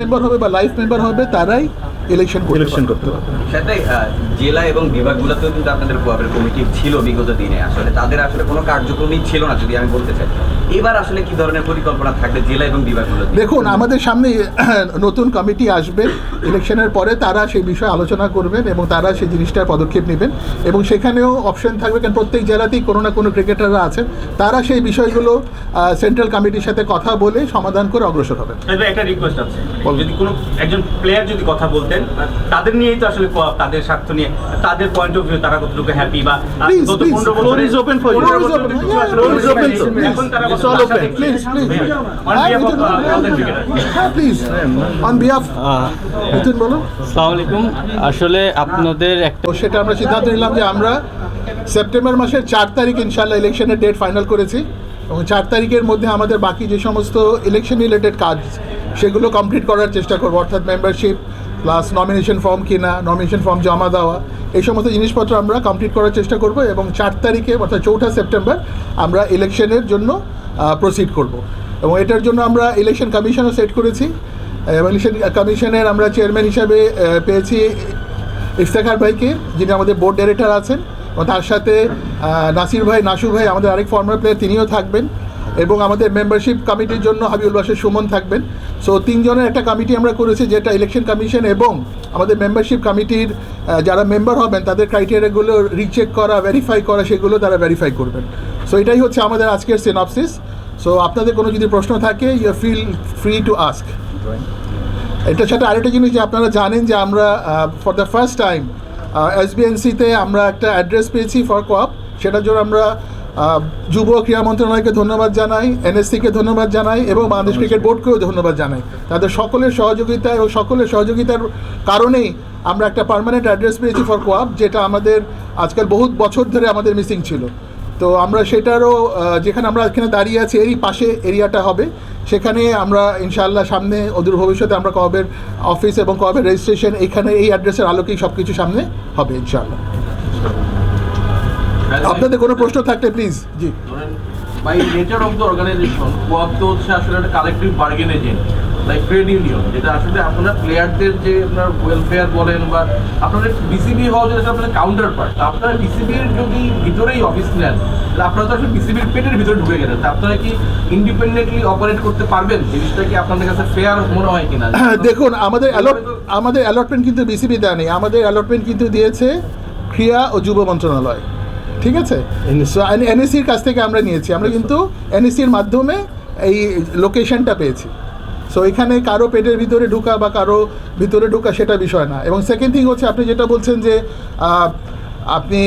Member হবে বা life member হবে তারাই ইলেকশন ইলেকশন করতে পারবে। সেটাই জেলা এবং বিভাগগুলোতেও কিন্তু আপনাদের কোয়াবের কমিটি ছিল বিগত দিনে। আসলে তাদের আসলে কোনো কার্যক্রমই ছিল না যদি আমি বলতে চাই। এবার আসলে কি ধরনের পরিকল্পনা থাকবে জেলা এবং বিভাগগুলো দেখুন আমাদের সামনে নতুন কমিটি আসবে ইলেকশনের পরে তারা সেই বিষয়ে আলোচনা করবেন এবং তারা সেই জিনিসটার পদক্ষেপ নেবেন এবং সেখানেও অপশন থাকবে কারণ প্রত্যেক জেলাতেই কোনো না কোনো ক্রিকেটাররা আছেন তারা সেই বিষয়গুলো সেন্ট্রাল কমিটির সাথে কথা বলে সমাধান করে অগ্রসর তবে একটা রিকোয়েস্ট আছে যদি কোনো একজন প্লেয়ার যদি কথা বলতেন তাদের নিয়েই তো আসলে তাদের স্বার্থ নিয়ে তাদের পয়েন্ট অফ ভিউ তারা কতটুকু হ্যাপি বা গত please. 15 Floor বছরে- is open for you. 15 Floor is বছরে open. কিছু Yeah, আসলে floor is হয়েছে। open, sir. এখন তারা It's all open. Please, please. On behalf of, uh, all the cricketers. বলো আসসালামু আলাইকুম আসলে আপনাদের একটা সেটা আমরা সিদ্ধান্ত নিলাম যে আমরা সেপ্টেম্বর মাসের চার তারিখ ইনশাল্লাহ ইলেকশনের ডেট ফাইনাল করেছি এবং চার তারিখের মধ্যে আমাদের বাকি যে সমস্ত ইলেকশন রিলেটেড কাজ সেগুলো কমপ্লিট করার চেষ্টা করব অর্থাৎ মেম্বারশিপ প্লাস নমিনেশন ফর্ম কিনা নমিনেশন ফর্ম জমা দেওয়া এই সমস্ত জিনিসপত্র আমরা কমপ্লিট করার চেষ্টা করব এবং চার তারিখে অর্থাৎ চৌঠা সেপ্টেম্বর আমরা ইলেকশনের জন্য প্রসিড করব। এবং এটার জন্য আমরা ইলেকশন কমিশনও সেট করেছি। এবং ইলেকশন কমিশনের আমরা চেয়ারম্যান হিসাবে পেয়েছি ইফতেখার ভাইকে, যিনি আমাদের বোর্ড ডাইরেক্টর আছেন। এবং তার সাথে নাসির ভাই, নাসু ভাই, আমাদের আরেক ফর্মার প্লেয়ার তিনিও থাকবেন। এবং আমাদের মেম্বারশিপ কমিটির জন্য হাবিবুল বাসের সুমন থাকবেন। সো তিনজনের একটা কমিটি আমরা করেছি, যেটা ইলেকশন কমিশন এবং আমাদের মেম্বারশিপ কমিটির যারা মেম্বার হবেন, তাদের ক্রাইটেরিয়াগুলো রিচেক করা ভেরিফাই করা, সেগুলো তারা ভেরিফাই করবেন। সো এটাই হচ্ছে আমাদের আজকের সিনপসিস সো আপনাদের কোনো যদি প্রশ্ন থাকে you feel free to ask এটার সাথে আরেকটা জিনিস যে আপনারা জানেন যে আমরা ফর দ্য ফার্স্ট টাইম এসবিএনসিতে আমরা একটা অ্যাড্রেস পেয়েছি ফর কোয়াপ সেটার জন্য আমরা যুব ক্রীড়া মন্ত্রণালয়কে ধন্যবাদ জানাই এনএসসিকে ধন্যবাদ জানাই এবং বাংলাদেশ ক্রিকেট বোর্ডকেও ধন্যবাদ জানাই। তাদের সকলের সহযোগিতা এবং সকলের সহযোগিতার কারণেই আমরা একটা পার্মানেন্ট অ্যাড্রেস পেয়েছি ফর কোয়াপ যেটা আমাদের আজকাল বহুত বছর ধরে আমাদের মিসিং ছিল। তো আমরা সেটারও যেখানে আমরা এখানে দাঁড়িয়ে আছি, এরই পাশে এরিয়াটা হবে। সেখানে আমরা ইনশাআল্লাহ সামনে অদূর ভবিষ্যতে আমরা কবের অফিস এবং কবের রেজিস্ট্রেশন এখানে এই অ্যাড্রেসের আলোকেই সব কিছু সামনে হবে ইনশাআল্লাহ। আপনাদের কোনো প্রশ্ন থাকলে please G. By nature of the organization কোয়াপ তো হচ্ছে আসলে একটা collective bargain agent like trade union যেটা আসলে আপনার প্লেয়ারদের যে আপনার ওয়েলফেয়ার বলেন বা আপনাদের বিসিবি হওয়া যেটা আপনাদের কাউন্টার পার্ট আপনারা বিসিবির যদি ভিতরেই অফিস নেন তাহলে আপনারা তো আসলে বিসিবির পেটের ভিতরে ঢুকে গেলেন। তা আপনারা কি ইন্ডিপেন্ডেন্টলি অপারেট করতে পারবেন? জিনিসটা কি আপনাদের কাছে ফেয়ার মনে হয় কিনা? দেখুন আমাদের অ্যালট আমাদের অ্যালটমেন্ট কিন্তু বিসিবি দেয় নেই। আমাদের অ্যালটমেন্ট কিন্তু দিয়েছে ক্রীড়া ও যুব মন্ত্রণালয়। ঠিক আছে? এনএসির কাছ থেকে আমরা নিয়েছি। আমরা কিন্তু এনএসির মাধ্যমে এই লোকেশনটা পেয়েছি। সো এখানে কারও পেটের ভিতরে ঢুকা বা কারও ভিতরে ঢুকা সেটা বিষয় না। এবং সেকেন্ড থিং হচ্ছে আপনি যেটা বলছেন যে আপনি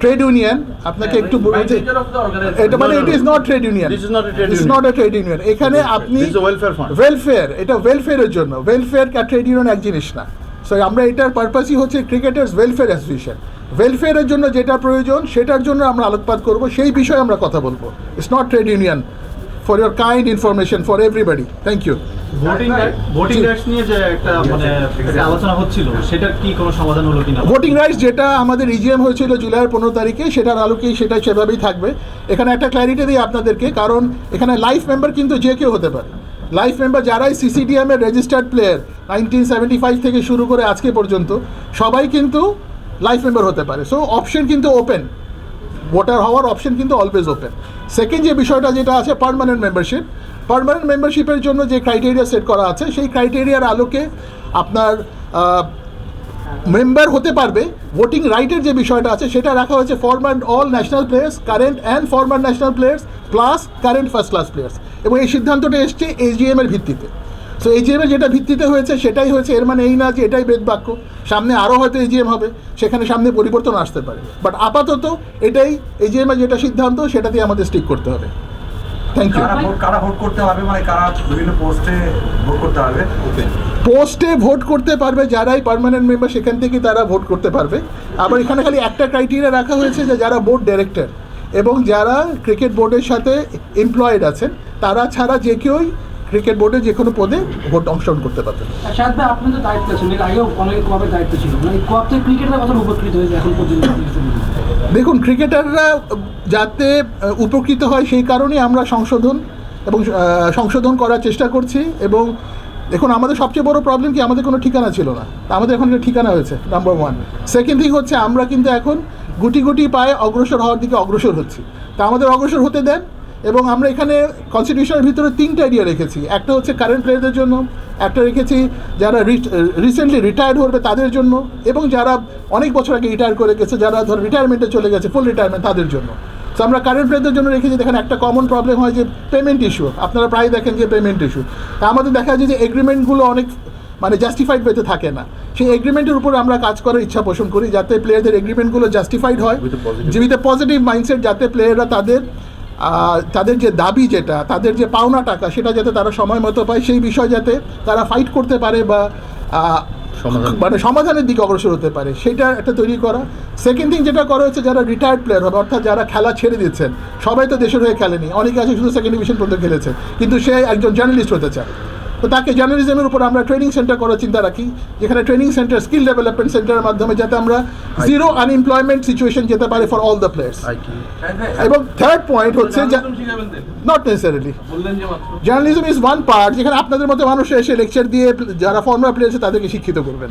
ট্রেড ইউনিয়ন আপনাকে একটু দ্য অর্গানাইজেশন এটা মানে it is not trade union union. Not a trade union এখানে আপনি. ওয়েলফেয়ার এটা ওয়েলফেয়ারের জন্য। ওয়েলফেয়ার কা ট্রেড ইউনিয়ন এক জিনিস না। সো আমরা এটার পারপাসই হচ্ছে ক্রিকেটার্স ওয়েলফেয়ার অ্যাসোসিয়েশন ওয়েলফেয়ারের জন্য যেটা প্রয়োজন সেটার জন্য আমরা আলোকপাত করব। সেই বিষয়ে আমরা কথা বলব। It's not trade union for your kind information for everybody thank you voting voting. Rights নিয়ে যে একটা মানে একটা আলোচনা হচ্ছিল সেটার কি কোনো সমাধান হলো কিনা? ভোটিং রাইটস যেটা আমাদের ইজিএম হয়েছিল জুলাইয়ের পনেরো তারিখে সেটার আলোকেই সেটা সেভাবেই থাকবে। এখানে একটা ক্ল্যারিটি দিই আপনাদেরকে কারণ এখানে লাইফ মেম্বার কিন্তু যে কেউ হতে পারে। লাইফ মেম্বার যারাই সিসিডিএম এর registered player nineteen seventy five থেকে শুরু করে আজকে পর্যন্ত সবাই কিন্তু লাইফ মেম্বার হতে পারে। সো অপশন কিন্তু ওপেন ভোটার হওয়ার অপশন কিন্তু অলওয়েজ ওপেন সেকেন্ড যে বিষয়টা যেটা আছে পার্মানেন্ট মেম্বারশিপ পার্মানেন্ট মেম্বারশিপের জন্য যে ক্রাইটেরিয়া সেট করা আছে, সেই ক্রাইটেরিয়ার আলোকে আপনার মেম্বার হতে পারবে। ভোটিং রাইটের যে বিষয়টা আছে, সেটা রাখা হয়েছে former all national players current and former national players plus current first class players এবং এই সিদ্ধান্তটা এসছে এজিএম এর ভিত্তিতে। সো এজিএম এর যেটা ভিত্তিতে হয়েছে, সেটাই হয়েছে। এর মানে এই না যে এটাই বেদ বাক্য। সামনে আরও হয়তো এজিএম হবে, সেখানে সামনে পরিবর্তন আসতে পারে। বাট আপাতত এটাই এজিএম এর যেটা সিদ্ধান্ত সেটাতে আমাদের স্টিক করতে হবে। থ্যাংক ইউ কারা ভোট কারা ভোট করতে পারবে? মানে কারা বিভিন্ন পোস্টে ভোট করতে পারবে? পোস্টে ভোট করতে পারবে যারাই পার্মানেন্ট মেম্বার সেখান থেকে তারা ভোট করতে পারবে। আবার এখানে খালি একটা ক্রাইটেরিয়া রাখা হয়েছে যে যারা বোর্ড ডাইরেক্টর এবং যারা ক্রিকেট বোর্ডের সাথে এমপ্লয়েড আছেন তারা ছাড়া যে কেউই ক্রিকেট বোর্ডে যে কোনো পদে ভোট অংশগ্রহণ করতে পারবে শাহাদ ভাই আপনাদের দায়িত্ব আছেন। এর আগেও অনেক কোয়াবের দায়িত্ব ছিল। মানে কোয়াব থেকে ক্রিকেটার কত উপকৃত হয়েছে এখন পর্যন্ত দেখুন ক্রিকেটাররা যাতে উপকৃত হয় সেই কারণেই আমরা সংশোধন এবং সংশোধন করার চেষ্টা করছি এবং এখন আমাদের সবচেয়ে বড় প্রবলেম কি? আমাদের কোনো ঠিকানা ছিল না। তা আমাদের এখন একটা ঠিকানা হয়েছে নাম্বার ওয়ান সেকেন্ড থিং হচ্ছে আমরা কিন্তু এখন গুটি গুটি পায়ে অগ্রসর হওয়ার দিকে অগ্রসর হচ্ছি। তা আমাদের অগ্রসর হতে দেন। এবং আমরা এখানে কনস্টিটিউশনের ভিতরে তিনটা এরিয়া রেখেছি। একটা হচ্ছে কারেন্ট প্লেয়ারদের জন্য একটা রেখেছি যারা রিসেন্টলি রিটায়ার্ড করবে তাদের জন্য এবং যারা অনেক বছর আগে রিটায়ার করে গেছে যারা ধর রিটায়ারমেন্টে চলে গেছে ফুল রিটায়ারমেন্ট তাদের জন্য। তো আমরা কারেন্ট প্লেয়ারদের জন্য রেখেছি দেখেন একটা কমন প্রবলেম হয় যে পেমেন্ট ইস্যু আপনারা প্রায় দেখেন যে পেমেন্ট ইস্যু তা আমাদের দেখা যায় যে এগ্রিমেন্টগুলো অনেক মানে জাস্টিফাইড পেতে থাকে না। সেই এগ্রিমেন্টের উপর আমরা কাজ করার ইচ্ছা পোষণ করি যাতে প্লেয়ারদের এগ্রিমেন্টগুলো জাস্টিফাইড হয়। জীবিত পজিটিভ মাইন্ডসেট যাতে প্লেয়াররা তাদের তাদের যে দাবি যেটা তাদের যে পাওনা টাকা সেটা যাতে তারা সময় মতো পায় সেই বিষয় যাতে তারা ফাইট করতে পারে বা মানে সমাধানের দিকে অগ্রসর হতে পারে সেটা একটা তৈরি করা। সেকেন্ড থিং যেটা করা হচ্ছে যারা রিটায়ার্ড প্লেয়ার হবে অর্থাৎ যারা খেলা ছেড়ে দিচ্ছেন সবাই তো দেশের হয়ে খেলেনি অনেকে আছে শুধু সেকেন্ড ডিভিশন পর্যন্ত খেলেছে কিন্তু সে একজন জার্নালিস্ট হতে চায়। তো তাকে জার্নালিজমের উপর আমরা ট্রেনিং সেন্টার করার চিন্তা রাখি যেখানে ট্রেনিং সেন্টার স্কিল ডেভেলপমেন্ট সেন্টারের মাধ্যমে যাতে আমরা জিরো আনএমপ্লয়মেন্ট সিচুয়েশন যেতে পারে ফর অল দ্য প্লেয়ার্স এবং থার্ড পয়েন্ট হচ্ছে? Not necessarily journalism is one part যেখানে আপনাদের মতো মানুষ এসে লেকচার দিয়ে যারা ফর্মার প্লেয়ার আছে তাদেরকে শিক্ষিত করবেন।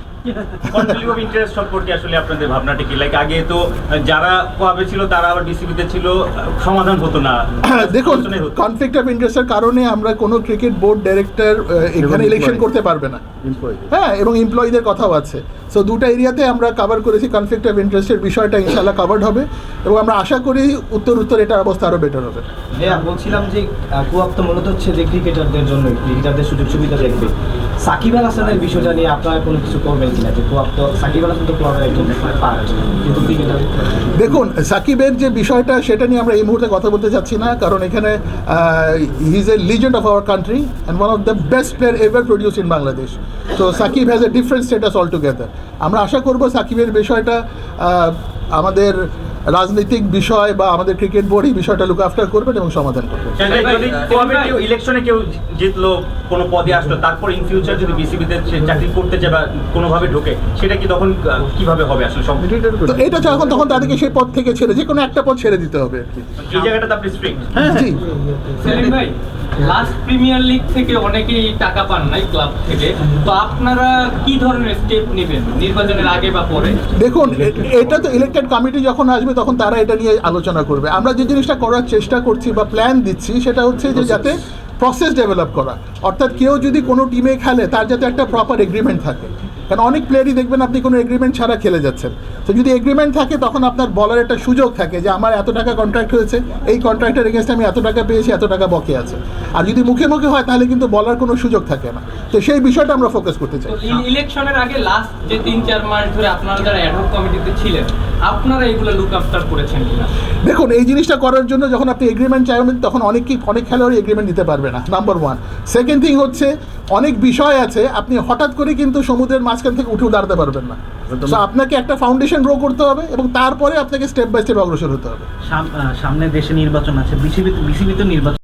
ইন্টারেস্ট সম্পর্কে আসলে আপনাদের ভাবনাটা কি? লাইক আগে তো যারা কোয়াবে ছিল তারা আবার বিসিবিতে ছিল সমাধান হতো না। দেখুন কনফ্লিক্ট অফ ইন্টারেস্টের কারণে আমরা কোনো ক্রিকেট বোর্ড ডাইরেক্টর এখানে ইলেকশন করতে পারবে না। হ্যাঁ এবং এমপ্লয়ীদের কথাও আছে। সো দুটো এরিয়াতে আমরা কভার করেছি কনফ্লিক্ট অফ ইন্টারেস্টের বিষয়টা ইনশাল্লাহ কভার্ড হবে এবং আমরা আশা করি উত্তর উত্তর এটার অবস্থা আরও বেটার হবে। হ্যাঁ বলছিলাম যে কুয়াপ তো মূলত হচ্ছে যে ক্রিকেটারদের জন্য ক্রিকেটারদের সুযোগ সুবিধা দেখবে। সাকিব আল হাসানের বিষয়টা নিয়ে আপনারা কোনো কিছু করবেন কিনা? যে কুয়াপ তো সাকিব আল হাসান তো কুয়াপের একজন পার্ট কিন্তু ক্রিকেটার দেখুন সাকিবের যে বিষয়টা সেটা নিয়ে আমরা এই মুহূর্তে কথা বলতে চাচ্ছি না কারণ এখানে he is a legend of our country and one of the best player ever produce in Bangladesh তো Shakib has a different status all together আমরা আশা করব সাকিবের বিষয়টা আহ, আমাদের রাজনৈতিক বিষয় বা আমাদের ক্রিকেট বোর্ড এই বিষয়টা লুক আফটার করবেন এবং সমাধান করবেন। ইলেকশনে কেউ জিতলো কোনো পদে আসলো তারপর ইন ফিউচার যদি বিসিবিতে সে চাকরি করতে যায় বা কোনোভাবে ঢোকে সেটা কি তখন কীভাবে হবে আসলে সব তো এটা যখন তখন তাদেরকে সেই পদ থেকে ছেড়ে যে কোনো একটা পদ ছেড়ে দিতে হবে। এই জায়গাটাতে আপনি স্ট্রিক্ট জি। সেলিম ভাই লাস্ট প্রিমিয়ার লিগ থেকে অনেকেই টাকা পান নাই ক্লাব থেকে। তো আপনারা কি ধরনের স্টেপ নেবেন নির্বাচনের আগে বা পরে? দেখুন এটা তো ইলেক্টেড কমিটি যখন আসবে তখন তারা এটা নিয়ে আলোচনা করবে। আমরা যে জিনিসটা করার চেষ্টা করছি বা প্ল্যান দিচ্ছি সেটা হচ্ছে যে যাতে প্রসেস ডেভেলপ করা। অর্থাৎ কেউ যদি কোনো টিমে খেলে, তার যাতে একটা প্রপার এগ্রিমেন্ট থাকে। কারণ অনেক প্লেয়ারই দেখবেন আপনি কোনো এগ্রিমেন্ট ছাড়া খেলে যাচ্ছেন। তো যদি এগ্রিমেন্ট থাকে তখন আপনার বলার একটা সুযোগ থাকে যে আমার এত টাকা কন্ট্রাক্ট হয়েছে এই কন্ট্রাক্টের এগেনস্টে আমি এত টাকা পেয়েছি এত টাকা বকে আছে। আর যদি মুখে মুখে হয় তাহলে কিন্তু বলার কোনো সুযোগ থাকে না। তো সেই বিষয়টা আমরা ফোকাস করতে চাই। ইলেকশনের আগে লাস্ট যে তিন চার মাস ধরে আপনারা যারা অ্যাডহক কমিটিতে ছিলেন আপনারা এগুলো লুক আফটার করেছেন কিনা? দেখুন এই জিনিসটা করার জন্য যখন আপনি এগ্রিমেন্ট চাইবেন তখন অনেকেই অনেক খেলোয়াড়ই এগ্রিমেন্ট দিতে পারবে না নাম্বার ওয়ান সেকেন্ড থিং হচ্ছে অনেক বিষয় আছে আপনি হঠাৎ করে কিন্তু সমুদ্রের মাঝখান থেকে উঠেও দাঁড়াতে পারবেন না। তো আপনাকে একটা ফাউন্ডেশন গ্রো করতে হবে এবং তারপরে আপনাকে স্টেপ বাই স্টেপ অগ্রসর হতে হবে। সামনে দেশে নির্বাচন আছে বিসিবি বিসিবি তো নির্বাচন